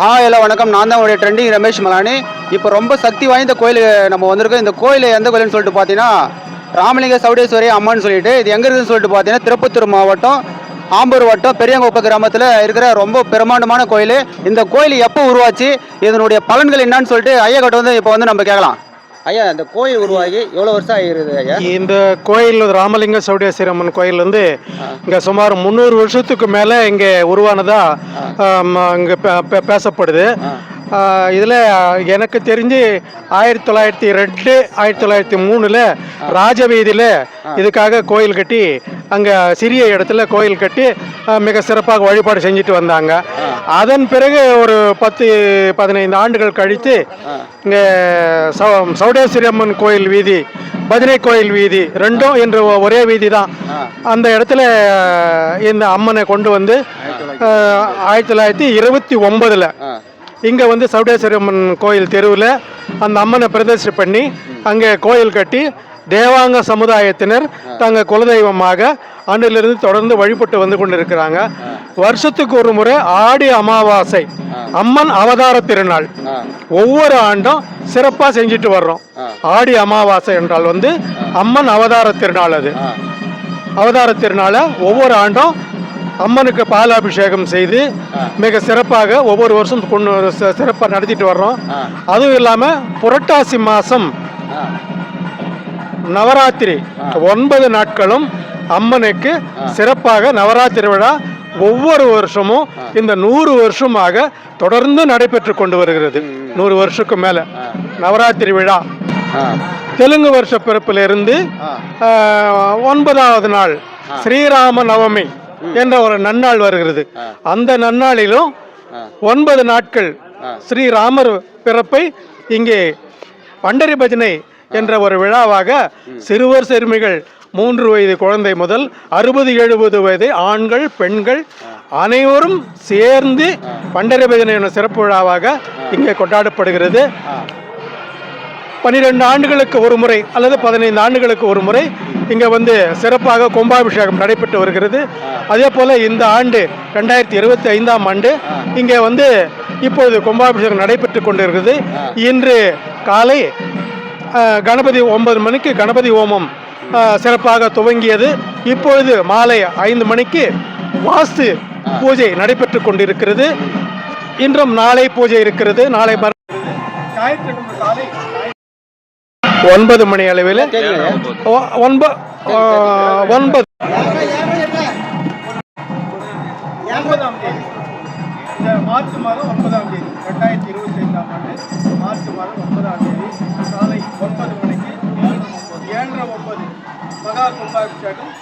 Hi hello வணக்கம். நான் தான் உடைய ட்ரெண்டிங் ரமேஷ் மலானி. இப்போ ரொம்ப சக்தி வாய்ந்த கோயில் நம்ம வந்திருக்கோம். இந்த கோயில் எந்த கோயில்னு சொல்லிட்டு பார்த்தீங்கன்னா ராமலிங்க சவுடேஸ்வரி அம்மான்னு சொல்லிட்டு இது எங்கே இருக்குதுன்னு சொல்லிட்டு பார்த்தீங்கன்னா திருப்பத்தூர் மாவட்டம் ஆம்பூர் வட்டம் பெரியங்குப்ப கிராமத்தில் இருக்கிற ரொம்ப பிரம்மாண்டமான கோயில். இந்த கோயில் எப்போ உருவாச்சு? இதனுடைய பலன்கள் என்னன்னு சொல்லிட்டு ஐயா கிட்ட வந்து இப்போ வந்து நம்ம கேட்கலாம். ஐயா இந்த கோயில் உருவாகி எவ்வளோ வருஷம் ஆகிருது ஐயா? இந்த கோயில் ராமலிங்க சௌடேஸ்வரி அம்மன் கோயில் வந்து இங்கே சுமார் முந்நூறு வருஷத்துக்கு மேலே இங்கே உருவானதா இங்கே பேசப்படுது. இதில் எனக்கு தெரிஞ்சு ஆயிரத்தி தொள்ளாயிரத்தி ரெண்டு ஆயிரத்தி தொள்ளாயிரத்தி மூணில் ராஜவீதியில் இதுக்காக கோயில் கட்டி அங்கே சிறிய இடத்துல கோயில் கட்டி மிக சிறப்பாக வழிபாடு செஞ்சுட்டு வந்தாங்க. அதன் பிறகு ஒரு பத்து பதினைந்து ஆண்டுகள் கழித்து இங்கே சௌ சௌடேஸ்வரி அம்மன் கோயில் வீதி பஜனை கோயில் வீதி ரெண்டும் என்று ஒரே வீதி தான். அந்த இடத்துல இந்த அம்மனை கொண்டு வந்து ஆயிரத்தி தொள்ளாயிரத்தி இருபத்தி ஒன்பதில் இங்கே வந்து சவுடேஸ்வரி அம்மன் கோயில் தெருவில் அந்த அம்மனை பிரதிஷ்டை பண்ணி அங்கே கோயில் கட்டி தேவாங்க சமுதாயத்தினர் தங்கள் குலதெய்வமாக அன்றிலிருந்து தொடர்ந்து வழிபட்டு வந்து கொண்டிருக்கிறாங்க. வருஷத்துக்கு ஒரு முறை ஆடி அமாவாசை அம்மன் அவதார திருநாள். ஒவ்வொரு ஆண்டும் சிறப்பாக செஞ்சுட்டு வர்றோம். ஆடி அமாவாசை என்றால் வந்து அம்மன் அவதார திருநாள் அது. அவதார திருநாளை ஒவ்வொரு ஆண்டும் அம்மனுக்கு பாலாபிஷேகம் செய்து மிக சிறப்பாக ஒவ்வொரு வருஷம் கொண்டு சிறப்பாக நடத்திட்டு வர்றோம். அதுவும் இல்லாமல் புரட்டாசி மாதம் நவராத்திரி ஒன்பது நாட்களும் அம்மனுக்கு சிறப்பாக நவராத்திரி விழா ஒவ்வொரு வருஷமும் இந்த நூறு வருஷமாக தொடர்ந்து நடைபெற்று கொண்டு வருகிறது. நூறு வருஷத்துக்கு மேலே. நவராத்திரி விழா. தெலுங்கு வருஷ பிறப்பிலிருந்து ஒன்பதாவது நாள் ஸ்ரீராம நவமி. என்ற ஒரு நன்னாள் வருகிறது. அந்த நன்னாளிலும் ஒன்பது நாட்கள் ஸ்ரீராமர் பிறப்பை இங்கே பண்டரி பஜனை என்ற ஒரு விழாவாக சிறுவர் சிறுமிகள் மூன்று வயது குழந்தை முதல் அறுபது எழுபது வயது ஆண்கள் பெண்கள் அனைவரும் சேர்ந்து பண்டரி பஜனை என்ற சிறப்பு விழாவாக இங்கே கொண்டாடப்படுகிறது. பன்னிரெண்டு ஆண்டுகளுக்கு ஒரு முறை அல்லது பதினைந்து ஆண்டுகளுக்கு ஒரு முறை இங்கே வந்து சிறப்பாக கும்பாபிஷேகம் நடைபெற்று வருகிறது. அதே போல் இந்த ஆண்டு ரெண்டாயிரத்தி இருபத்தி ஐந்தாம் ஆண்டு இங்கே வந்து இப்பொழுது கும்பாபிஷேகம் நடைபெற்று கொண்டிருக்கிறது. இன்று காலை கணபதி ஒன்பது மணிக்கு கணபதி ஹோமம் சிறப்பாக துவங்கியது. இப்பொழுது மாலை ஐந்து மணிக்கு வாஸ்து பூஜை நடைபெற்று கொண்டிருக்கிறது. இன்றும் நாளை பூஜை இருக்கிறது. நாளை மறு ஒன்பது மணி அளவில். ஒன்பது ஒன்பது. ஒன்பதாம் தேதி. இந்த மார்ச் மாதம் ஒன்பதாம் தேதி. ரெண்டாயிரத்தி இருபத்தி ஐந்தாம் ஆண்டு மார்ச் மாதம் ஒன்பதாம் தேதி காலை ஒன்பது மணிக்கு ஏழரை ஒன்பது. மகா கும்பாபிஷேகம்.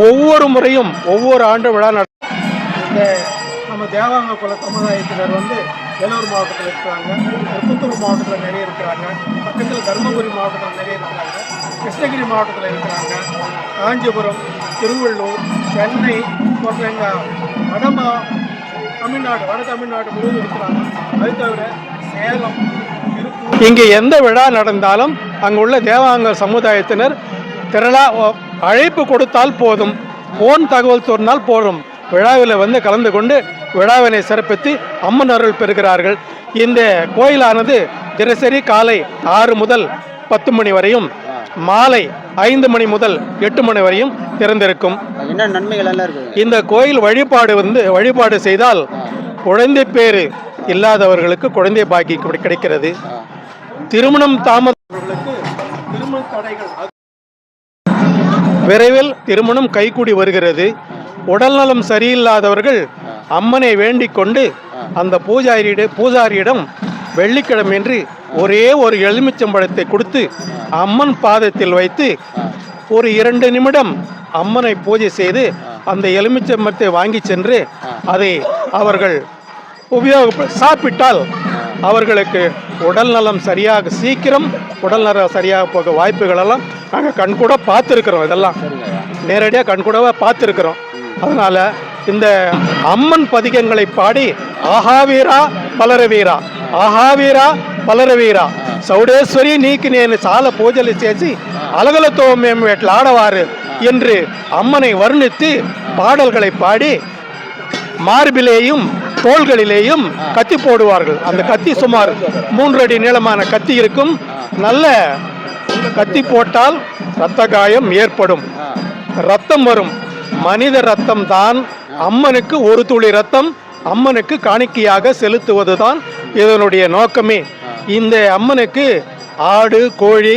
ஒவ்வொரு முறையும் ஒவ்வொரு ஆண்டு விழா நட இந்த நம்ம தேவாங்க குல சமுதாயத்தினர் வந்து வேலூர் மாவட்டத்தில் இருக்கிறாங்க திருப்பத்தூர் மாவட்டத்தில் நிறைய இருக்கிறாங்க பக்கத்தில் தருமபுரி மாவட்டத்தில் நிறைய இருக்கிறாங்க கிருஷ்ணகிரி மாவட்டத்தில் இருக்கிறாங்க காஞ்சிபுரம் திருவள்ளூர் சென்னை போன்ற எங்கள் வடமா தமிழ்நாடு வட தமிழ்நாடு முழுவதும் இருக்கிறாங்க. அது தவிர சேலம் இங்கே எந்த விழா நடந்தாலும் அங்கே உள்ள தேவாங்க சமுதாயத்தினர் திரளா அழைப்பு கொடுத்தால் போதும். ஃபோன் தகவல் சொன்னால் போதும். விழாவில் வந்து கலந்து கொண்டு விழாவினை சிறப்பித்து அம்மன் அருள் பெறுகிறார்கள். இந்த கோயிலானது தினசரி காலை ஆறு முதல் பத்து மணி வரையும் மாலை ஐந்து மணி முதல் எட்டு மணி வரையும் திறந்திருக்கும். என்ன நன்மைகள் எல்லாம் இந்த கோயில் வழிபாடு வந்து வழிபாடு செய்தால் குழந்தை பேரு இல்லாதவர்களுக்கு குழந்தை பாக்கி கிடை- கிடைக்கிறது. திருமணம் தாமதவர்களுக்கு விரைவில் திருமணம் கைகூடி வருகிறது. உடல்நலம் சரியில்லாதவர்கள் அம்மனை வேண்டிக் கொண்டு அந்த பூஜாரியிட பூஜாரியிடம் வெள்ளிக்கிழமையன்று ஒரே ஒரு எலுமிச்சம்பழத்தை கொடுத்து அம்மன் பாதத்தில் வைத்து ஒரு இரண்டு நிமிடம் அம்மனை பூஜை செய்து அந்த எலுமிச்சம்பழத்தை வாங்கி சென்று அதை அவர்கள் உபயோக சாப்பிட்டால் அவர்களுக்கு உடல் நலம் சரியாக சீக்கிரம் உடல் நலம் சரியாக போக வாய்ப்புகள் எல்லாம் நாங்கள் கண்கூட பார்த்துருக்குறோம் இதெல்லாம் நேரடியாக கண்கூடவே பார்த்துருக்குறோம் அதனால இந்த அம்மன் பதிகங்களை பாடி ஆஹாவீரா பலரவீரா ஆஹாவீரா பலரவீரா సౌడేశ్వరి నీకు నేను చాలా పూజలు చేసి అలగలతో మేము ఎట్లా ఆడవారు என்று அம்மனை வர்ணித்து பாடல்களை பாடி மார்பிலேயும் தோள்களிலேயும் கத்தி போடுவார்கள். அந்த கத்தி சுமார் மூன்று அடி நீளமான கத்தி இருக்கும். நல்ல கத்தி போட்டால் இரத்த காயம் ஏற்படும். ரத்தம் வரும். மனித ரத்தம் தான் அம்மனுக்கு ஒரு துளி ரத்தம் அம்மனுக்கு காணிக்கையாக செலுத்துவதுதான் இதனுடைய நோக்கமே. இந்த அம்மனுக்கு ஆடு கோழி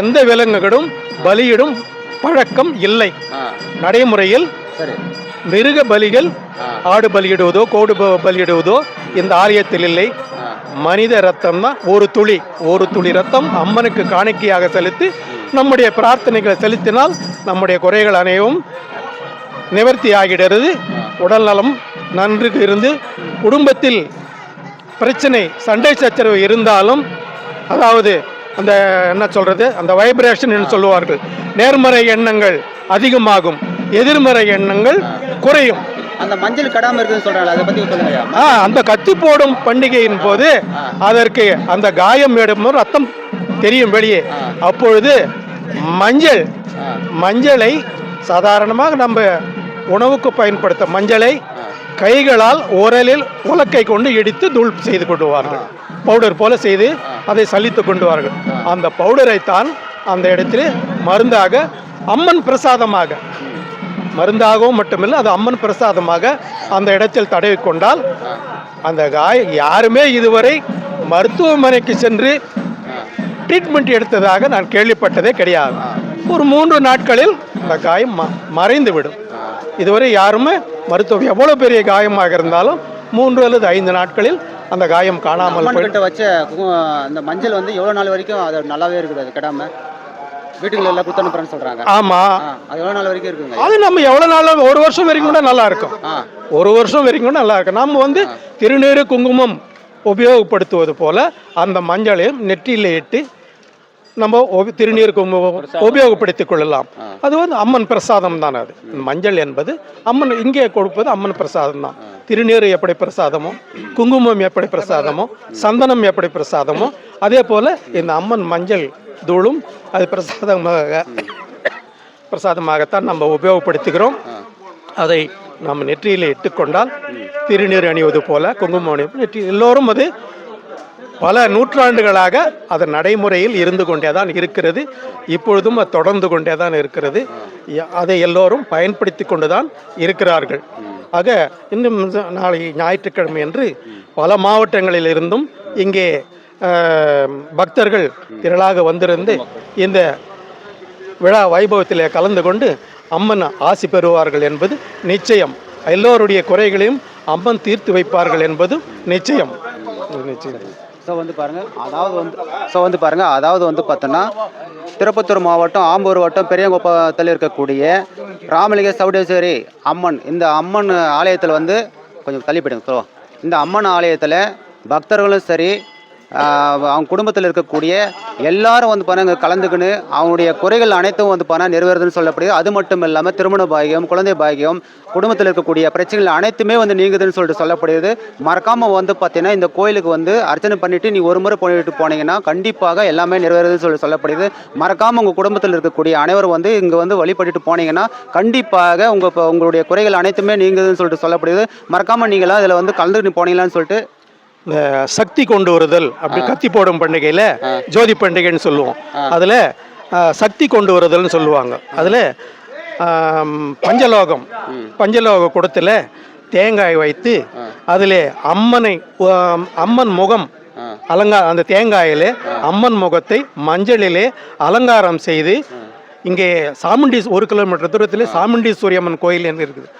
எந்த விலங்குகளும் பலியிடும் பழக்கம் இல்லை. நடைமுறையில் சரி. மிருக பலிகள். ஆடு பலியிடுவதோ கோடு பலியிடுவதோ இந்த ஆலயத்தில் இல்லை. மனித ரத்தம் தான் ஒரு துளி. ஒரு துளி ரத்தம் அம்மனுக்கு காணிக்கையாக செலுத்தி நம்முடைய பிரார்த்தனைகளை செலுத்தினால் நம்முடைய குறைகள் அனைவும் நிவர்த்தி ஆகிடுறது. உடல் நலம் நன்கு இருந்து குடும்பத்தில் பிரச்சனை சண்டை சச்சரவு இருந்தாலும் அதாவது அந்த என்ன சொல்றது அந்த வைப்ரேஷன் என்று சொல்லுவார்கள். நேர்மறை எண்ணங்கள் அதிகமாகும். எதிர்மறை எண்ணங்கள் குறையும். அந்த மஞ்சள் கடாம இருக்குன்னு சொல்றாங்க அதை பத்தி சொல்லுங்க ஆ, அந்த கத்தி போடும் பண்டிகையின் போது அதற்கு அந்த காயம் எடுக்கும் ரத்தம் தெரியும் வெளியே. அப்பொழுது மஞ்சள். மஞ்சளை சாதாரணமாக நம்ம உணவுக்கு பயன்படுத்த மஞ்சளை கைகளால் உரலில் உலக்கை கொண்டு இடித்து தூள் செய்து கொண்டுவார்கள் பவுடர் போல செய்து அதை சலித்து கொண்டுவார்கள் அந்த பவுடரை தான் அந்த இடத்தில் மருந்தாக அம்மன் பிரசாதமாக மருந்தாகவும் மட்டுமில்லை அது அம்மன் பிரசாதமாக அந்த இடத்தில் தடவி கொண்டால் அந்த காய யாருமே இதுவரை மருத்துவமனைக்கு சென்று ட்ரீட்மெண்ட் எடுத்ததாக நான் கேள்விப்பட்டதே கிடையாது. ஒரு மூன்று நாட்களில் அந்த காயம் ம- மறைந்து விடும் இதுவரை யாருமே மருத்துவம் எவ்வளோ பெரிய காயமாக இருந்தாலும் மூன்று அல்லது ஐந்து நாட்களில் அந்த காயம் காணாமல் வச்ச அந்த மஞ்சள் வந்து எவ்வளவு நாள் வரைக்கும் அது நல்லாவே இருக்குது அது கெடாம? வீட்டுக்குள்ள எல்லாம் அனுப்புறேன்னு சொல்றாங்க. அது எவ்வளவு நாள் வரைக்கும் இருக்குங்க? அது நம்ம எவ்வளோ நாள் ஒரு வருஷம் வரைக்கும் கூட நல்லா இருக்கும். ஒரு வருஷம் வரைக்கும் கூட நல்லா இருக்கும். நம்ம வந்து திருநீறு குங்குமம் உபயோகப்படுத்துவது போல அந்த மஞ்சளையும் நெற்றியில் இட்டு நம்ம திருநீர் குங்குமம் உபயோகப்படுத்திக் கொள்ளலாம். அது வந்து அம்மன் பிரசாதம் தான் அது. மஞ்சள் என்பது அம்மன் இங்கே கொடுப்பது அம்மன் பிரசாதம் தான். திருநீர் எப்படி பிரசாதமோ குங்குமம் எப்படி பிரசாதமோ சந்தனம் எப்படி பிரசாதமோ அதே போல இந்த அம்மன் மஞ்சள் தூளும் அது பிரசாதமாக பிரசாதமாகத்தான் நம்ம உபயோகப்படுத்துகிறோம். அதை நம்ம நெற்றியில் இட்டுக்கொண்டால் திருநீர் அணிவது போல குங்குமம் அணிவது நெற்றி எல்லோரும் அது பல நூற்றாண்டுகளாக அது நடைமுறையில் இருந்து கொண்டே தான் இருக்கிறது. இப்பொழுதும் அது தொடர்ந்து கொண்டே தான் இருக்கிறது அதை எல்லோரும் பயன்படுத்தி கொண்டு தான் இருக்கிறார்கள். ஆக இன்னும் நாளை ஞாயிற்றுக்கிழமை என்று பல மாவட்டங்களில் இருந்தும் இங்கே பக்தர்கள் திரளாக வந்திருந்து இந்த விழா வைபவத்தில் கலந்து கொண்டு அம்மன் ஆசி பெறுவார்கள் என்பது நிச்சயம். எல்லோருடைய குறைகளையும் அம்மன் தீர்த்து வைப்பார்கள் என்பதும் நிச்சயம். நிச்சயம். ஸோ வந்து பாருங்கள் அதாவது வந்து ஸோ வந்து பாருங்கள் அதாவது வந்து பார்த்தோன்னா திருப்பத்தூர் மாவட்டம் ஆம்பூர் வட்டம் பெரியங்குப்பத்தில் இருக்கக்கூடிய ராமலிங்க சவுடேஸ்வரி அம்மன் இந்த அம்மன் ஆலயத்தில் வந்து கொஞ்சம் தள்ளி ஸோ சொல்லுவோம் இந்த அம்மன் ஆலயத்தில் பக்தர்களும் சரி அவங்க குடும்பத்தில் இருக்கக்கூடிய எல்லாரும் வந்து பாருங்கள் இங்க கலந்துக்கின்னு அவங்களுடைய குறைகள் அனைத்தும் வந்து பாருங்கள் நிறைவேறுதுன்னு சொல்லப்படுது. அது மட்டும் இல்லாமல் திருமண பாகியம் குழந்தை பாகியம் குடும்பத்தில் இருக்கக்கூடிய பிரச்சனைகள் அனைத்துமே வந்து நீங்குதுன்னு சொல்லிட்டு சொல்லப்படுது மறக்காமல் வந்து பார்த்தீங்கன்னா இந்த கோயிலுக்கு வந்து அர்ச்சனை பண்ணிட்டு நீ ஒரு முறை போயிட்டு போனீங்கன்னா கண்டிப்பாக எல்லாமே நிறைவேறுதுன்னு சொல்லி சொல்லப்படுது மறக்காமல் உங்கள் குடும்பத்தில் இருக்கக்கூடிய அனைவரும் வந்து இங்கே வந்து வழிபட்டுட்டு போனீங்கன்னா கண்டிப்பாக உங்கள் உங்களுடைய குறைகள் அனைத்துமே நீங்குதுன்னு சொல்லிட்டு சொல்லப்படுது மறக்காமல் நீங்களாம் இதில் வந்து கலந்துக்கிட்டு போனீங்களான்னு சொல்லிட்டு சக்தி கொண்டு வருதல் அப்படி கத்தி போடும் பண்டிகையில் ஜோதி பண்டிகைன்னு சொல்லுவோம். அதில் சக்தி கொண்டு வருதல்னு சொல்லுவாங்க. அதில் பஞ்சலோகம் பஞ்சலோக குடத்தில் தேங்காய் வைத்து அதில் அம்மனை அம்மன் முகம் அலங்கா அந்த தேங்காயிலே அம்மன் முகத்தை மஞ்சளிலே அலங்காரம் செய்து இங்கே சாமுண்டி ஒரு கிலோமீட்டர் தூரத்தில் சாமுண்டீஸ்வரி அம்மன் கோயில் என்று இருக்குது.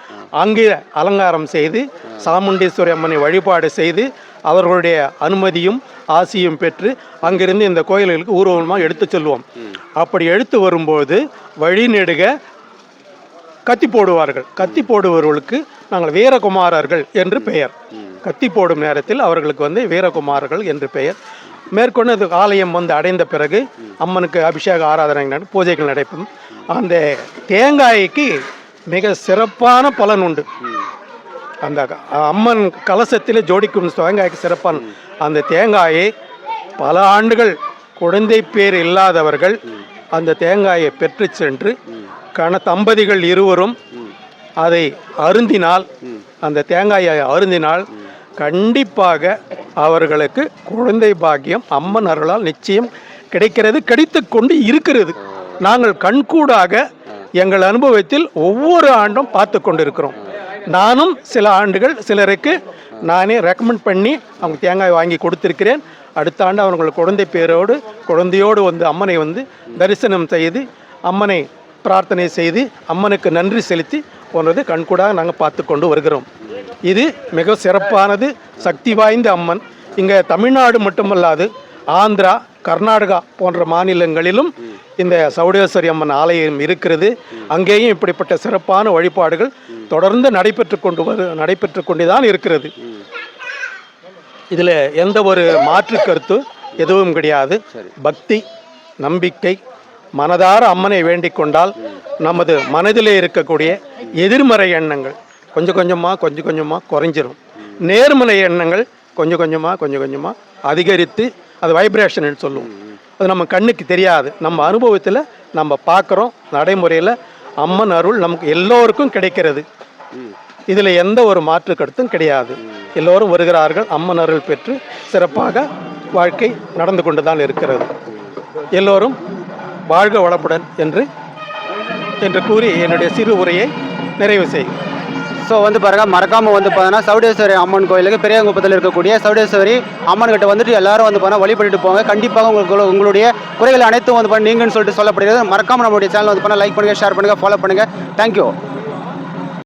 அங்கே அலங்காரம் செய்து சாமுண்டீஸ்வரி அம்மனை வழிபாடு செய்து அவர்களுடைய அனுமதியும் ஆசியும் பெற்று அங்கிருந்து இந்த கோயில்களுக்கு ஊர்வலமாக எடுத்து செல்வோம். அப்படி எடுத்து வரும்போது வழிநெடுக கத்தி போடுவார்கள். கத்தி போடுபவர்களுக்கு நாங்கள் வீரகுமாரர்கள் என்று பெயர். கத்தி போடும் நேரத்தில் அவர்களுக்கு வந்து வீரகுமாரர்கள் என்று பெயர். மேற்கொண்டு ஆலயம் வந்து அடைந்த பிறகு அம்மனுக்கு அபிஷேக ஆராதனை பூஜைகள் நடைபெறும். அந்த தேங்காய்க்கு மிக சிறப்பான பலன் உண்டு. அந்த அம்மன் கலசத்தில் ஜோடிக்கும் தேங்காய்க்கு சிறப்பான அந்த தேங்காயை பல ஆண்டுகள் குழந்தை பேர் இல்லாதவர்கள் அந்த தேங்காயை பெற்று சென்று கண தம்பதிகள் இருவரும் அதை அருந்தினால் அந்த தேங்காயை அருந்தினால் கண்டிப்பாக அவர்களுக்கு குழந்தை பாக்கியம் அம்மன் அருளால் நிச்சயம் கிடைக்கிறது கிடைத்து கொண்டு இருக்கிறது. நாங்கள் கண்கூடாக எங்கள் அனுபவத்தில் ஒவ்வொரு ஆண்டும் பார்த்து கொண்டிருக்கிறோம். நானும் சில ஆண்டுகள் சிலருக்கு நானே ரெக்கமெண்ட் பண்ணி அவங்க தேங்காய் வாங்கி கொடுத்துருக்கிறேன். அடுத்த ஆண்டு அவர்கள் குழந்தை பேரோடு குழந்தையோடு வந்து அம்மனை வந்து தரிசனம் செய்து அம்மனை பிரார்த்தனை செய்து அம்மனுக்கு நன்றி செலுத்தி போன்றது கண்கூடாக நாங்கள் பார்த்து கொண்டு வருகிறோம். இது மிக சிறப்பானது சக்தி வாய்ந்த அம்மன். இங்கே தமிழ்நாடு மட்டுமல்லாது ஆந்திரா கர்நாடகா போன்ற மாநிலங்களிலும் இந்த சௌடேஸ்வரி அம்மன் ஆலயம் இருக்கிறது. அங்கேயும் இப்படிப்பட்ட சிறப்பான வழிபாடுகள் தொடர்ந்து நடைபெற்று கொண்டு வரு நடைபெற்று கொண்டு தான் இருக்கிறது. இதில் எந்த ஒரு மாற்று கருத்து எதுவும் கிடையாது. பக்தி நம்பிக்கை மனதார அம்மனை வேண்டிக் கொண்டால் நமது மனதிலே இருக்கக்கூடிய எதிர்மறை எண்ணங்கள் கொஞ்சம் கொஞ்சமாக கொஞ்சம் கொஞ்சமாக குறைஞ்சிரும். நேர்மலை எண்ணங்கள் கொஞ்சம் கொஞ்சமாக கொஞ்சம் கொஞ்சமாக அதிகரித்து அது வைப்ரேஷன் சொல்லுவோம். அது நம்ம கண்ணுக்கு தெரியாது. நம்ம அனுபவத்தில் நம்ம பார்க்குறோம் நடைமுறையில் அம்மன் அருள் நமக்கு எல்லோருக்கும் கிடைக்கிறது. இதில் எந்த ஒரு மாற்று கருத்தும் கிடையாது. எல்லோரும் வருகிறார்கள் அம்மன் அருள் பெற்று சிறப்பாக வாழ்க்கை நடந்து கொண்டு தான் இருக்கிறது. எல்லோரும் வாழ்க வளப்புடன் என்று என்று கூறி என்னுடைய சிறு உரையை நிறைவு செய்கிறேன். ஸோ வந்து பாருங்க மறக்காமல் வந்து பார்த்தோன்னா சவுடேஸ்வரி அம்மன் கோயிலுக்கு பெரியங்குப்பத்தில் இருக்கக்கூடிய சவுடேஸ்வரி அம்மன் கிட்ட வந்துட்டு எல்லாரும் வந்து பார்த்தா வழிபட்டு போங்க. கண்டிப்பாக உங்களுக்கு உங்களுடைய குறைகள் அனைத்தும் வந்து பண்ணி நீங்கன்னு சொல்லிட்டு சொல்லப்படுகிறது. மறக்காமல் நம்மளுடைய சேனல் வந்து பண்ணால் லைக் பண்ணுங்க ஷேர் பண்ணுங்கள் ஃபாலோ பண்ணுங்கள் தேங்க்யூ